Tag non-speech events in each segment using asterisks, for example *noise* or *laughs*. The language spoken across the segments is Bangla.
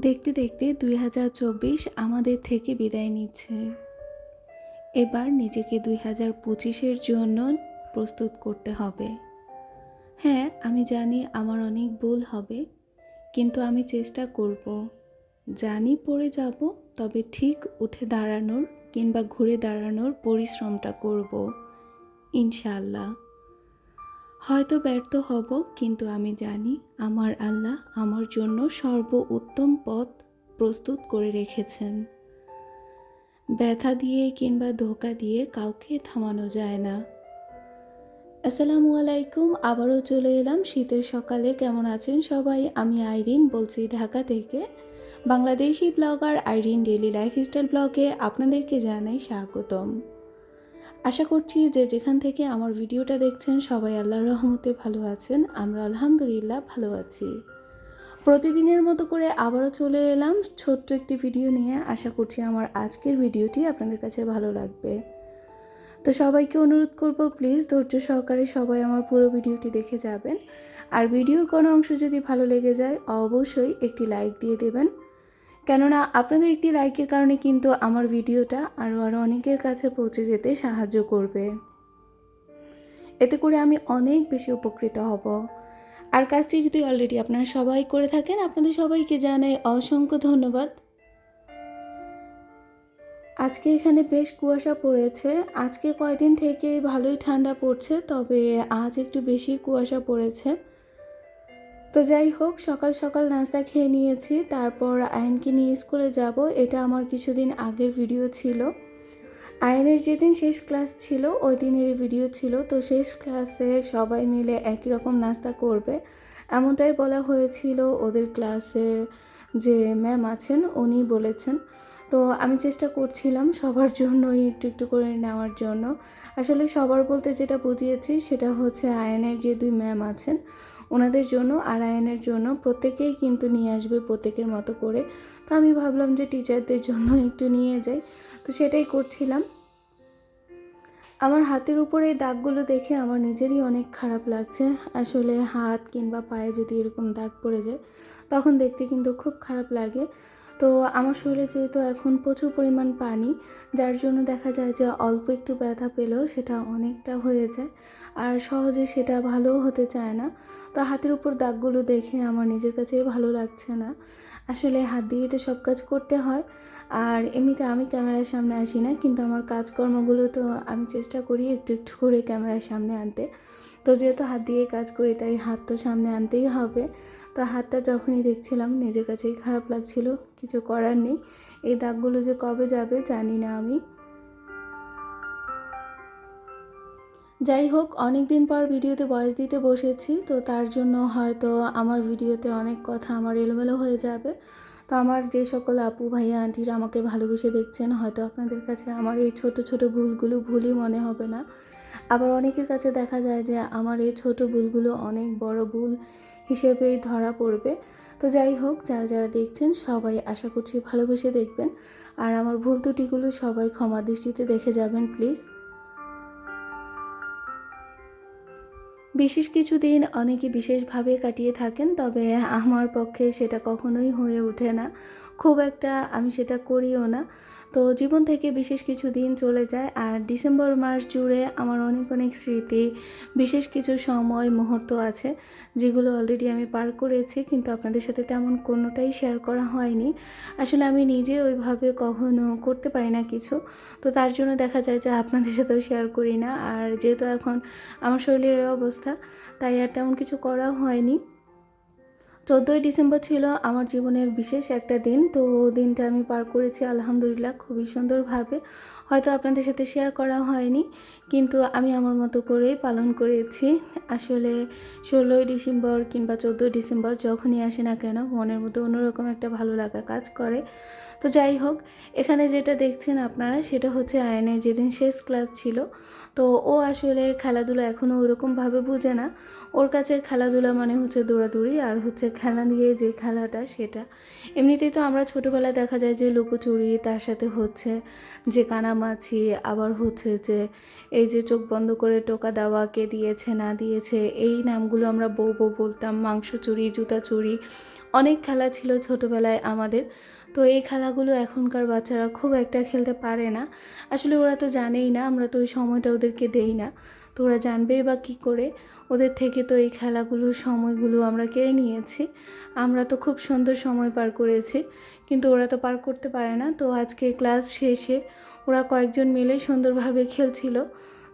দেখতে দেখতে দুই হাজার চব্বিশ আমাদের থেকে বিদায় নিচ্ছে। এবার নিজেকে দুই হাজার পঁচিশের জন্য প্রস্তুত করতে হবে। হ্যাঁ আমি জানি আমার অনেক ভুল হবে, কিন্তু আমি চেষ্টা করব। জানি পড়ে যাব, তবে ঠিক উঠে দাঁড়ানোর কিংবা ঘুরে দাঁড়ানোর পরিশ্রমটা করব ইনশাল্লাহ হয়তো ব্যর্থ হব, কিন্তু আমি জানি আমার আল্লাহ আমার জন্য সর্ব উত্তম পথ প্রস্তুত করে রেখেছেন। ব্যথা দিয়ে কিংবা ধোকা দিয়ে কাউকে থামানো যায় না। আসসালামু আলাইকুম, আবারও চলে এলাম। শীতের সকালে কেমন আছেন সবাই? আমি আইরিন বলছি ঢাকা থেকে। Bangladeshi blogger Irene daily lifestyle ব্লগে আপনাদেরকে জানাই স্বাগতম। আশা করছি যে যেখান থেকে আমার ভিডিওটা দেখছেন সবাই আল্লাহর রহমতে ভালো আছেন। আমরা আলহামদুলিল্লাহ ভালো আছি। প্রতিদিনের মতো করে আবারও চলে এলাম ছোট্ট একটি ভিডিও নিয়ে। আশা করছি আমার আজকের ভিডিওটি আপনাদের কাছে ভালো লাগবে। তো সবাইকে অনুরোধ করব, প্লিজ ধৈর্য সহকারে সবাই আমার পুরো ভিডিওটি দেখে যাবেন। আর ভিডিওর কোনো অংশ যদি ভালো লেগে যায়, অবশ্যই একটি লাইক দিয়ে দেবেন। কেননা আপনাদের একটি লাইকের কারণে কিন্তু আমার ভিডিওটা আরও আরও অনেকের কাছে পৌঁছে যেতে সাহায্য করবে। এতে করে আমি অনেক বেশি উপকৃত হব। আর কাজটি যদি অলরেডি আপনারা সবাই করে থাকেন, আপনাদের সবাইকে জানাই অসংখ্য ধন্যবাদ। আজকে এখানে বেশ কুয়াশা পড়েছে। আজকে কয়দিন থেকে ভালোই ঠান্ডা পড়ছে, তবে আজ একটু বেশি কুয়াশা পড়েছে। তো যাই হোক, সকাল সকাল নাস্তা খেয়ে নিয়েছি। তারপর আয়নকে নিয়ে স্কুলে যাব। এটা আমার কিছুদিন আগের ভিডিও ছিল। আয়নের যেদিন শেষ ক্লাস ছিল, ওই দিনের ভিডিও ছিল। তো শেষ ক্লাসে সবাই মিলে একই রকম নাস্তা করবে। এমনটাই বলা হয়েছিল ওদের ক্লাসের যে ম্যাম আছেন, উনি বলেছেন। তো আমি চেষ্টা করছিলাম সবার জন্যই একটু একটু করে নেওয়ার জন্য। আসলে সবার বলতে যেটা বুঝিয়েছি, সেটা হচ্ছে আয়নের যে দুই ম্যাম আছেন ওনাদের জন্য আর আয়নের জন্য, প্রত্যেকেই কিন্তু নিয়ে আসবে প্রত্যেকের মতো করে। তো আমি ভাবলাম যে টিচারদের জন্য একটু নিয়ে যাই। তো সেটাই করছিলাম। আমার হাতের উপরে এই দাগগুলো দেখে আমার নিজেরই অনেক খারাপ লাগছে। আসলে হাত কিংবা পায়ে যদি এরকম দাগ পড়ে যায়, তখন দেখতে কিন্তু খুব খারাপ লাগে। তো আমার শরীরে যেহেতু এখন প্রচুর পরিমাণ পানি, যার জন্য দেখা যায় যে অল্প একটু ব্যথা পেলেও সেটা অনেকটা হয়ে যায়। আর সহজে সেটা ভালোও হতে চায় না। তো হাতের উপর দাগগুলো দেখে আমার নিজের কাছে ভালো লাগছে না। আসলে হাত দিয়ে তো সব কাজ করতে হয়। আর এমনিতে আমি ক্যামেরার সামনে আসি না, কিন্তু আমার কাজকর্মগুলো তো আমি চেষ্টা করি একটু একটু করে ক্যামেরার সামনে আনতে। তো যেহেতু হাত দিয়ে কাজ করি, তাই হাত তো সামনে আনতেই হবে। তো হাতটা যখনই দেখছিলাম, নিজের কাছেই খারাপ লাগছিল, কিছু করার নেই। এই দাগগুলো যে কবে যাবে জানি না আমি। যাই হোক অনেক দিন পর ভিডিওতে বয়স দিতে বসেছি, তো তার জন্য হয়তো আমার ভিডিওতে অনেক কথা আমার এলোমেলো হয়ে যাবে। তো আমার যে সকল আপু, ভাইয়া, আন্টিরা আমাকে ভালোবেসে দেখছেন, হয়তো আপনাদের কাছে আমার এই ছোট ছোট ভুলগুলো ভুলই মনে হবে না। আবার অনেকের কাছে দেখা যায় যে আমার এই ছোট ভুলগুলো অনেক বড় ভুল হিসেবেই ধরা পড়বে। তো যাই হোক, যারা যারা দেখছেন, সবাই আশা করছি ভালোবেসে দেখবেন। আর আমার ভুল ত্রুটিগুলো সবাই ক্ষমা দৃষ্টিতে দেখে যাবেন, প্লিজ। বিশেষ কিছু দিন অনেকে বিশেষভাবে কাটিয়ে থাকেন, তবে আমার পক্ষে সেটা কখনোই হয়ে ওঠে না। খুব একটা আমি সেটা করিও না। তো জীবন থেকে বিশেষ কিছু দিন চলে যায় আর ডিসেম্বর মাস জুড়ে আমার অনেক অনেক স্মৃতি, বিশেষ কিছু সময়, মুহূর্ত আছে যেগুলো অলরেডি আমি পার করেছি কিন্তু আপনাদের সাথে তেমন কোনোটাই শেয়ার করা হয়নি। আসলে আমি নিজে ওইভাবে কখনো করতে পারি না কিছু। তো তার জন্য দেখা যায় যে আপনাদের সাথেও শেয়ার করি না। আর যেহেতু এখন আমার শরীরের অবস্থা, তাই আর তেমন কিছু করা হয়নি। চোদ্দোই ডিসেম্বর ছিল আমার জীবনের বিশেষ একটা দিন। তো দিনটা আমি পার করেছি আলহামদুলিল্লাহ খুবই সুন্দরভাবে। হয়তো আপনাদের সাথে শেয়ার করা হয়নি, কিন্তু আমি আমার মতো করেই পালন করেছি। আসলে ষোলোই ডিসেম্বর কিংবা চোদ্দোই ডিসেম্বর যখনই আসে না কেন, মনের মধ্যে অন্যরকম একটা ভালো লাগা কাজ করে। তো যাই হোক, এখানে যেটা দেখছেন আপনারা, সেটা হচ্ছে আয়নের যেদিন শেষ ক্লাস ছিল। তো ও আসলে খেলাধুলা এখনও ওরকমভাবে বুঝে না। ওর কাছে খেলাধুলা মানে হচ্ছে দৌড়াদৌড়ি আর হচ্ছে খেলা দিয়ে যে খেলাটা সেটা। এমনিতেই তো আমরা ছোটোবেলায় দেখা যায় যে লুকোচুরি, তার সাথে হচ্ছে যে কানামাছি আবার হচ্ছে যে, এই যে চোখ বন্ধ করে টোকা দেওয়া, কে দিয়েছে, না দিয়েছে, এই নামগুলো আমরা বউ বউ বলতাম, মাংস চুরি, জুতা চুরি। অনেক খেলা ছিল ছোটোবেলায় আমাদের। তো এই খেলাগুলো এখনকার বাচ্চারা খুব একটা খেলতে পারে না। আসলে ওরা তো জানেই না, আমরা তো ওই সময়টা ওদেরকে দেই না। তো ওরা জানবেই বা কী করে। ওদের থেকে তো এই খেলাগুলোর সময়গুলো আমরা কেড়ে নিয়েছি। আমরা তো খুব সুন্দর সময় পার করেছি। কিন্তু ওরা তো পার করতে পারে না। তো আজকে ক্লাস শেষে ওরা কয়েকজন মিলে সুন্দরভাবে খেলছিল।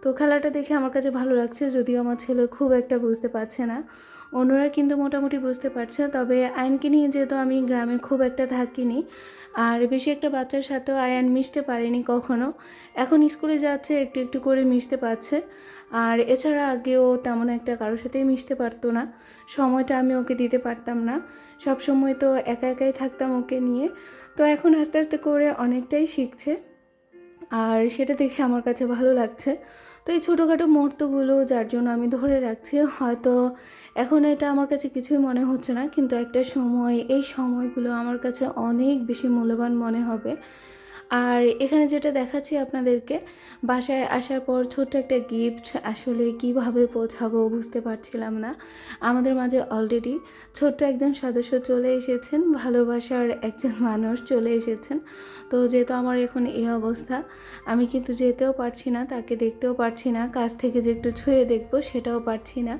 তো খেলাটা দেখে আমার কাছে ভালো লাগছে, যদিও আমার ছেলে খুব একটা বুঝতে পারছে না। অন্যরা কিন্তু মোটামুটি বুঝতে পারছে, তবে আয়নকে নিয়ে যেহেতু আমি গ্রামে খুব একটা থাকিনি, আর বেশি একটা বাচ্চার সাথেও আয়ান মিশতে পারেনি কখনো, এখন স্কুলে যাচ্ছে, একটু একটু করে মিশতে পারছে। আর এছাড়া আগেও তেমন একটা কারোর সাথেই মিশতে পারতো না, সময়টা আমি ওকে দিতে পারতাম না সব সময় তো একা একাই থাকতাম ওকে নিয়ে। তো এখন আস্তে আস্তে করে অনেকটাই শিখছে। আর সেটা দেখে আমার কাছে ভালো লাগছে। তো এই ছোটোখাটো মুহূর্তগুলো যার জন্য আমি ধরে রাখছি, হয়তো এখন এটা আমার কাছে কিছুই মনে হচ্ছে না, কিন্তু একটা সময়, এই সময়গুলো আমার কাছে অনেক বেশি মূল্যবান মনে হবে। আর এখানে যেটা দেখাচ্ছি আপনাদেরকে, বাসায় আসার পর ছোট্ট একটা গিফট আসলে কীভাবে পৌঁছাবো বুঝতে পারছিলাম না। আমাদের মাঝে অলরেডি ছোট্ট একজন সদস্য চলে এসেছেন, ভালোবাসার একজন মানুষ চলে এসেছেন। তো যেহেতু আমার এখন এই অবস্থা, আমি কিন্তু যেতেও পারছি না, তাকে দেখতেও পারছি না, কাছ থেকে যে একটু ছুঁয়ে দেখব সেটাও পারছি না।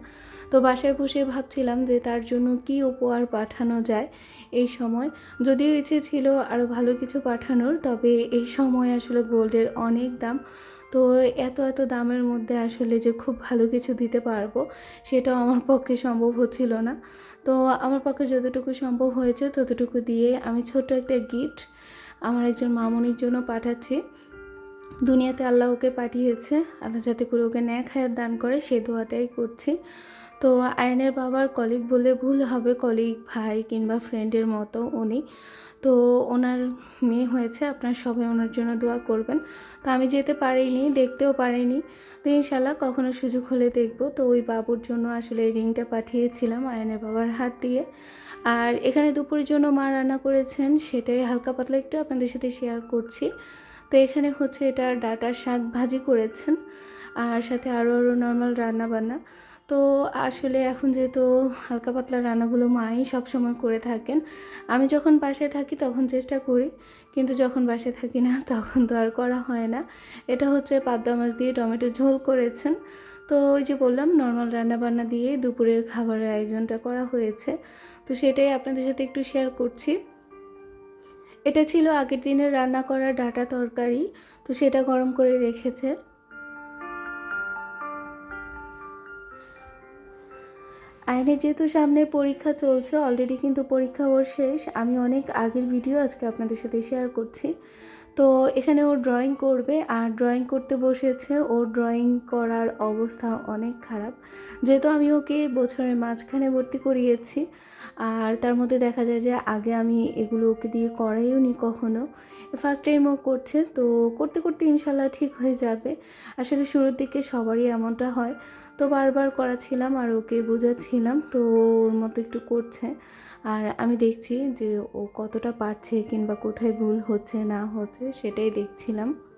তো বাসায় বসে ভাবছিলাম যে তার জন্য কি উপহার পাঠানো যায় এই সময়। যদিও ইচ্ছে ছিল আরও ভালো কিছু পাঠানোর, তবে এই সময় আসলে গোল্ডের অনেক দাম। তো এত এত দামের মধ্যে আসলে যে খুব ভালো কিছু দিতে পারব, সেটাও আমার পক্ষে সম্ভব হচ্ছিল না। তো আমার পক্ষে যতটুকু সম্ভব হয়েছে ততটুকু দিয়ে আমি ছোট একটা গিফট আমার একজন মামনির জন্য পাঠাচ্ছি। দুনিয়াতে আল্লাহ ওকে পাঠিয়েছে, আল্লাহ যাতে করে ওকে ন্যাক হায়াত দান করে, সে দোয়াটাই করছি। তো আয়নের বাবার কলিগ বলে ভুল হবে কলিগ ভাই কিংবা ফ্রেন্ডের মতো উনি। তো ওনার মেয়ে হয়েছে, আপনার সবাই ওনার জন্য দোয়া করবেন। তো আমি যেতে পারিনি, দেখতেও পারিনি। তো ইনশাল্লাহ কখনো সুযোগ হলে দেখব। তো ওই বাবুর জন্য আসলে এই রিংটা পাঠিয়েছিলাম আয়নের বাবার হাত দিয়ে। আর এখানে দুপুরের জন্য মা রান্না করেছেন, সেটাই হালকা পাতলা একটু আপনাদের সাথে শেয়ার করছি। তো এখানে হচ্ছে এটা ডাটার শাক ভাজি করেছেন, আর সাথে আরও আরও নর্মাল রান্না বান্না তো আসলে এখন যেহেতু হালকা পাতলা রান্নাগুলো মাই সবসময় করে থাকেন, আমি যখন বাসায় থাকি তখন চেষ্টা করি, কিন্তু যখন বাসায় থাকি না *laughs* তখন তো আর করা হয় না। এটা হচ্ছে পাবদা মাছ দিয়ে টমেটো ঝোল করেছেন। তো ওই যে বললাম নর্মাল রান্নাবান্না দিয়ে দুপুরের খাবারের আয়োজনটা করা হয়েছে। তো সেটাই আপনাদের সাথে একটু শেয়ার করছি। এটা ছিল আগের দিনের রান্না করা ডাটা তরকারি, তো সেটা গরম করে রেখেছে। আইনের যেহেতু সামনে পরীক্ষা চলছে অলরেডি কিন্তু পরীক্ষা ওর শেষ। আমি অনেক আগের ভিডিও আজকে আপনাদের সাথে শেয়ার করছি। তো এখানে ও ড্রয়িং করবে, আর ড্রয়িং করতে বসেছে। ও ড্রয়িং করার অবস্থা অনেক খারাপ। যেহেতু আমি ওকে বছরের মাঝখানে ভর্তি করিয়েছি আর তার মধ্যে দেখা যায় যে আগে আমি এগুলো ওকে দিয়ে করাইও নি কখনো। ফার্স্ট টাইম ও করছে, তো করতে করতে ইনশাল্লাহ ঠিক হয়ে যাবে। আসলে শুরুর দিকে সবারই এমনটা হয়। তো বারবার করাছিলাম আর ওকে বোঝাচ্ছিলাম, তো ওর মতো একটু করছে। আর আমি দেখছি যে ও কতটা পারছে কিংবা কোথায় ভুল হচ্ছে না হচ্ছে সেটাই দেখছিলাম।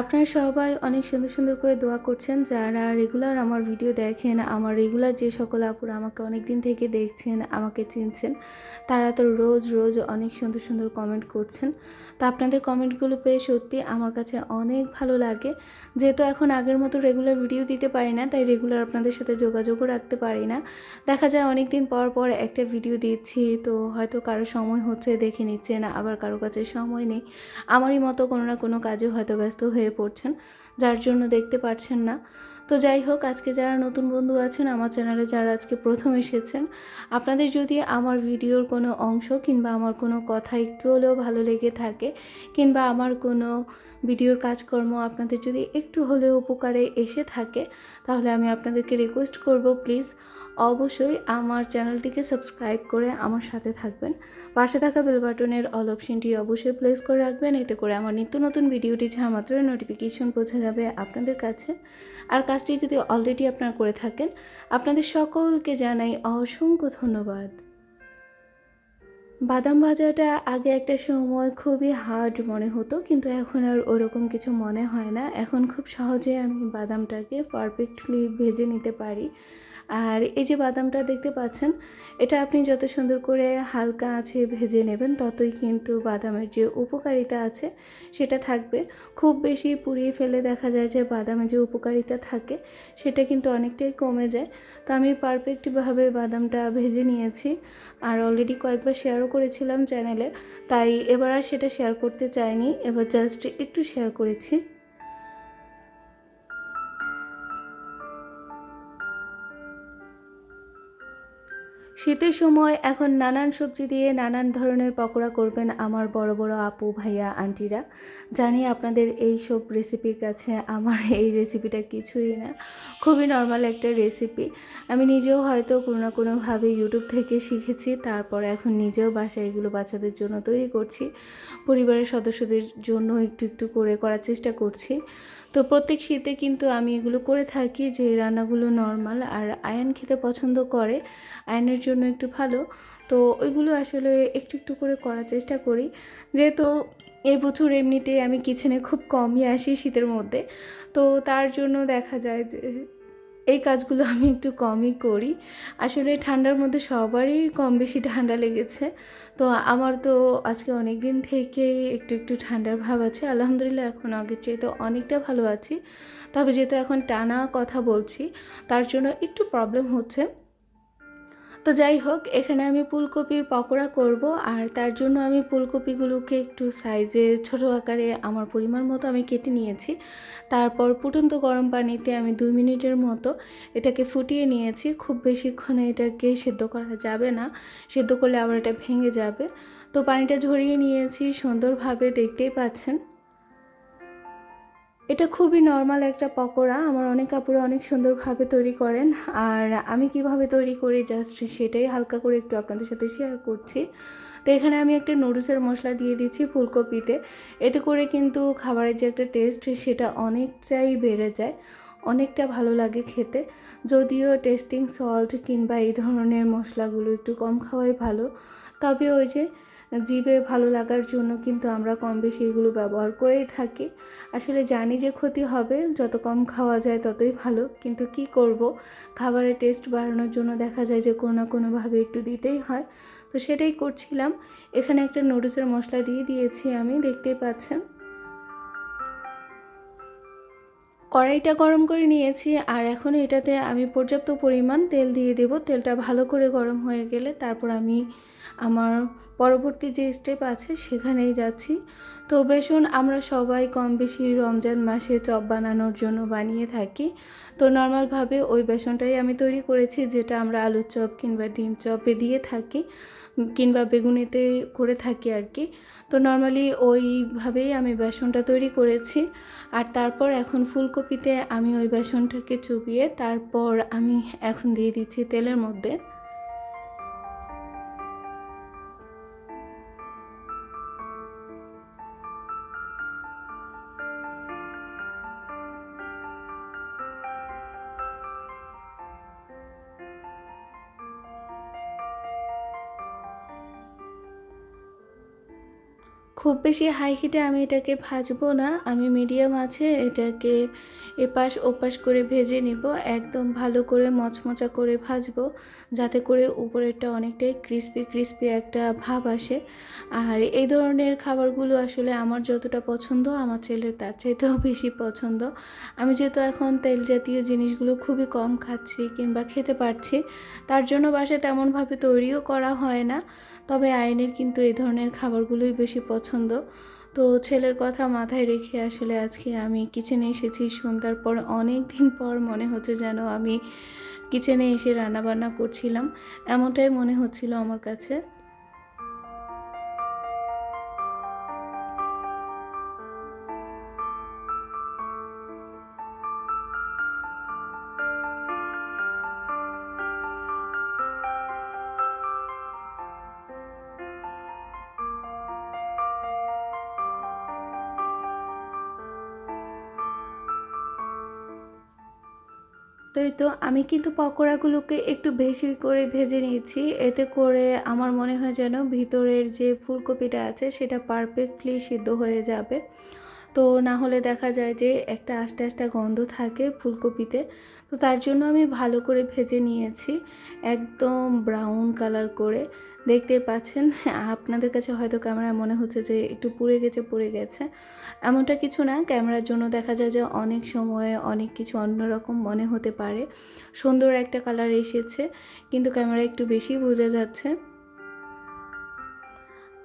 আপনারা সবাই অনেক সুন্দর সুন্দর করে দোয়া করছেন। যারা রেগুলার আমার ভিডিও দেখেন, আমার রেগুলার যে সকল আপুরা আমাকে অনেক দিন থেকে দেখছেন, আমাকে চিনছেন, তারা তো রোজ রোজ অনেক সুন্দর সুন্দর কমেন্ট করছেন। তা আপনাদের কমেন্টগুলো পেয়ে সত্যি আমার কাছে অনেক ভালো লাগে। যেহেতু এখন আগের মতো রেগুলার ভিডিও দিতে পারি না, তাই রেগুলার আপনাদের সাথে যোগাযোগও রাখতে পারি না। দেখা যায় অনেক দিন পর পর একটা ভিডিও দিচ্ছি, তো হয়তো কারও সময় হচ্ছে দেখে নিচ্ছে না আবার কারও কাছে সময় নেই। আমারই মতো কোনো না কোনো কাজে হয়তো ব্যস্ত হয়ে পড়ছেন, যার জন্য দেখতে পারছেন না। তো যাই হোক, আজকে যারা নতুন বন্ধু আছেন, আমার চ্যানেলে যারা আজকে প্রথম এসেছেন, আপনাদের যদি আমার ভিডিওর কোনো অংশ কিংবা আমার কোনো কথা একটু হলেও ভালো লেগে থাকে, কিংবা আমার কোনো ভিডিওর কাজকর্ম আপনাদের যদি একটু হলেও উপকারে এসে থাকে, তাহলে আমি আপনাদেরকে রিকোয়েস্ট করব প্লিজ অবশ্যই আমার চ্যানেলটিকে সাবস্ক্রাইব করে আমার সাথে থাকবেন। পাশে থাকা বেল বাটনের অল অপশনটি অবশ্যই প্লেস করে রাখবেন, এতে করে আমার নিত্য নতুন ভিডিওটি ছাড়া মাত্র নোটিফিকেশন পৌঁছে যাবে আপনাদের কাছে। আর কাজটি যদি অলরেডি আপনারা করে থাকেন, আপনাদের সকলকে জানাই অসংখ্য ধন্যবাদ। বাদাম ভাজাটা আগে একটা সময় খুবই হার্ড মনে হতো, কিন্তু এখন আর ওরকম কিছু মনে হয় না। এখন খুব সহজে আমি বাদামটাকে পারফেক্টলি ভেজে নিতে পারি। আর এই যে বাদামটা দেখতে পাচ্ছেন, এটা আপনি যত সুন্দর করে হালকা আছে ভেজে নেবেন, ততই কিন্তু বাদামের যে উপকারিতা আছে সেটা থাকবে। খুব বেশি পুড়িয়ে ফেলে দেখা যায় যে বাদামের যে উপকারিতা থাকে সেটা কিন্তু অনেকটাই কমে যায়। তো আমি পারফেক্টভাবে বাদামটা ভেজে নিয়েছি আর অলরেডি কয়েকবার শেয়ারও করেছিলাম চ্যানেলে তাই এবার আর সেটা শেয়ার করতে চাইনি, এবার জাস্ট একটু শেয়ার করেছি। শীতের সময় এখন নানান সবজি দিয়ে নানান ধরনের পকোড়া করবেন আমার বড় বড় আপু, ভাইয়া, আন্টিরা। জানি আপনাদের এই সব রেসিপির কাছে আমার এই রেসিপিটা কিছুই না। খুবই নর্মাল একটা রেসিপি আমি নিজেও হয়তো কোনো না কোনোভাবে ইউটিউব থেকে শিখেছি, তারপর এখন নিজেও বাসায় এগুলো বাচ্চাদের জন্য তৈরি করছি। পরিবারের সদস্যদের জন্য একটু একটু করে করার চেষ্টা করছি। তো প্রত্যেক শীতে কিন্তু আমি এগুলো করে থাকি যে রান্নাগুলো নর্মাল আর আয়ন খেতে পছন্দ করে। আয়নের জন্য একটু ভালো। তো ওইগুলো আসলে একটু একটু করে করার চেষ্টা করি। যেহেতু এই বছর এমনিতেই আমি কিচেনে খুব কমই আসি শীতের মধ্যে। তো তার জন্য দেখা যায় যে এই কাজগুলো আমি একটু কমই করি। আসলে ঠান্ডার মধ্যে সবারই কম বেশি ঠান্ডা লেগেছে। তো আমার তো আজকে অনেক দিন থেকে একটু একটু ঠান্ডার ভাব আছে। আলহামদুলিল্লাহ এখন আগের চেয়ে তো অনেকটা ভালো আছি। তবে যেহেতু এখন টানা কথা বলছি, তার জন্য একটু প্রবলেম হচ্ছে। তো যাই হোক, এখানে আমি ফুলকপির পকোড়া করব আর তার জন্য আমি ফুলকপিগুলোকে একটু সাইজে ছোট আকারে আমার পরিমাণ মতো আমি কেটে নিয়েছি। তারপর ফুটন্ত গরম পানিতে আমি দুই মিনিটের মতো এটাকে ফুটিয়ে নিয়েছি। খুব বেশিক্ষণে এটাকে সেদ্ধ করা যাবে না, সেদ্ধ করলে আবার এটা ভেঙে যাবে। তো পানিটা ঝরিয়ে নিয়েছি, সুন্দরভাবে দেখতেই পাচ্ছেন। এটা খুবই নর্মাল একটা পকোড়া। আমার অনেক কাপড়ে অনেক সুন্দরভাবে তৈরি করেন। আর আমি কীভাবে তৈরি করি জাস্ট সেটাই হালকা করে একটু আপনাদের সাথে শেয়ার করছি। তো এখানে আমি একটা নুডলসের মশলা দিয়ে দিচ্ছি ফুলকপিতে। এতে করে কিন্তু খাবারের যে একটা টেস্ট সেটা অনেকটাই বেড়ে যায়। অনেকটা ভালো লাগে খেতে। যদিও টেস্টিং সল্ট কিংবা এই ধরনের মশলাগুলো একটু কম খাওয়াই ভালো। তবে ওই যে জিভে ভালো লাগার জন্য কিন্তু আমরা কম বেশি এগুলো ব্যবহার করেই থাকি। আসলে জানি যে ক্ষতি হবে, যত কম খাওয়া যায় ততই ভালো, কিন্তু কি করব? খাবারের টেস্ট বাড়ানোর জন্য দেখা যায় যে কোনো না কোনোভাবে একটু দিতেই হয়। তো সেটাই করছিলাম। এখানে একটা নুডলসের মশলা দিয়ে দিয়েছি আমি, দেখতেই পাচ্ছেন। কড়াইটা গরম করে নিয়েছি, আর এখন এটাতে আমি পর্যাপ্ত পরিমাণ তেল দিয়ে দেব। তেলটা ভালো করে গরম হয়ে গেলে তারপর আমি আমার পরবর্তী যে স্টেপ আছে সেখানেই যাচ্ছি। তো বেসন আমরা সবাই কম বেশি রমজান মাসে চপ বানানোর জন্য বানিয়ে থাকি। তো নর্মালভাবে ওই বেসনটাই আমি তৈরি করেছি, যেটা আমরা আলুর চপ কিংবা ডিম চপে দিয়ে থাকি, কিংবা বেগুনিতে করে থাকি আর কি তো নর্মালি ওইভাবেই আমি বেসনটা তৈরি করেছি। আর তারপর এখন ফুলকপিতে আমি ওই বেসনটাকে চুবিয়ে তারপর আমি এখন দিয়ে দিচ্ছি তেলের মধ্যে। খুব বেশি হাই হিটে আমি এটাকে ভাজবো না। আমি মিডিয়াম আছে, এটাকে এপাশ ওপাশ করে ভেজে নিব, একদম ভালো করে মচমচা করে ভাজবো, যাতে করে উপরেরটা অনেকটাই ক্রিস্পি ক্রিস্পি একটা ভাব আসে। আর এই ধরনের খাবারগুলো আসলে আমার যতটা পছন্দ, আমার ছেলের তার চাইতেও বেশি পছন্দ। আমি যেহেতু এখন তেল জাতীয় জিনিসগুলো খুবই কম খাচ্ছি কিংবা খেতে পারছি, তার জন্য বাসায় তেমনভাবে তৈরিও করা হয় না। তবে আয়নের কিন্তু এই ধরনের খাবারগুলোই বেশি পছন্দ। তো ছেলের কথা মাথায় রেখে আসলে আজকে আমি কিচেনে এসেছি। সন্ধ্যার পর অনেক দিন পর মনে হচ্ছে যেন আমি কিচেনে এসে রান্নাবান্না করছিলাম। এমনটাই মনে হচ্ছিল আমার কাছে। তো এই তো আমি কিন্তু পকোড়াগুলোকে একটু বেশি করে ভেজে নিয়েছি। এতে করে আমার মনে হয় যেন ভিতরের যে ফুলকপিটা আছে সেটা পারফেক্টলি সিদ্ধ হয়ে যাবে। তো না হলে দেখা যায় যে একটা আস্তে আস্তে গন্ধ থাকে ফুলকপিতে। তো তার জন্য আমি ভালো করে ভেজে নিয়েছি একদম ব্রাউন কালার করে। দেখতে পাচ্ছেন, আপনাদের কাছে হয়তো ক্যামেরায় মনে হচ্ছে যে একটু পুড়ে গেছে পুড়ে গেছে। এমনটা কিছু না, ক্যামেরার জন্য দেখা যায় যে অনেক সময় অনেক কিছু অন্যরকম মনে হতে পারে। সুন্দর একটা কালার এসেছে, কিন্তু ক্যামেরা একটু বেশি বোঝা যাচ্ছে।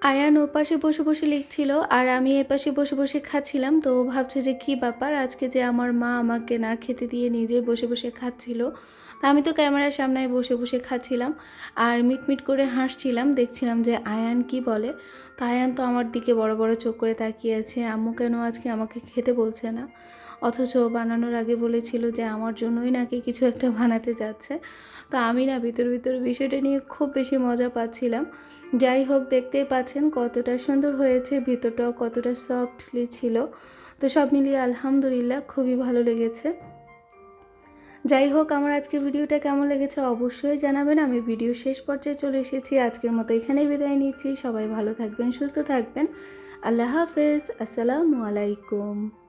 আয়ান ও পাশে বসে বসে লিখছিল, আর আমি এ পাশে বসে বসে খাচ্ছিলাম, তো ভাবছে যে কী ব্যাপার? আজকে যে আমার মা আমাকে না খেতে দিয়ে নিজে বসে বসে খাচ্ছিল। তা আমি তো ক্যামেরার সামনে বসে বসে খাচ্ছিলাম আর মিটমিট করে হাসছিলাম, দেখছিলাম যে আয়ান কি বলে। তো আয়ান তো আমার দিকে বড় বড় চোখ করে তাকিয়ে আছে, আম্মু কেন আজকে আমাকে খেতে বলছে না? অথচ বানানোর আগে বলেছিল যে আমার জন্যই নাকি কিছু একটা বানাতে যাচ্ছে। তো আমি না ভিতর ভিতর বিষয়টা নিয়ে খুব বেশি মজা পাচ্ছিলাম। যাই হোক, দেখতেই পাচ্ছেন কতটা সুন্দর হয়েছে, ভিতরটাও কতটা সফটলি ছিল। তো সব মিলিয়ে আলহামদুলিল্লাহ খুবই ভালো লেগেছে। যাই হোক, আমার আজকের ভিডিওটা কেমন লেগেছে অবশ্যই জানাবেন। আমি ভিডিও শেষ পর্যায়ে চলে এসেছি। আজকের মতো এখানেই বিদায় নিচ্ছি। সবাই ভালো থাকবেন, সুস্থ থাকবেন। আল্লাহ হাফেজ। আসসালামু আলাইকুম।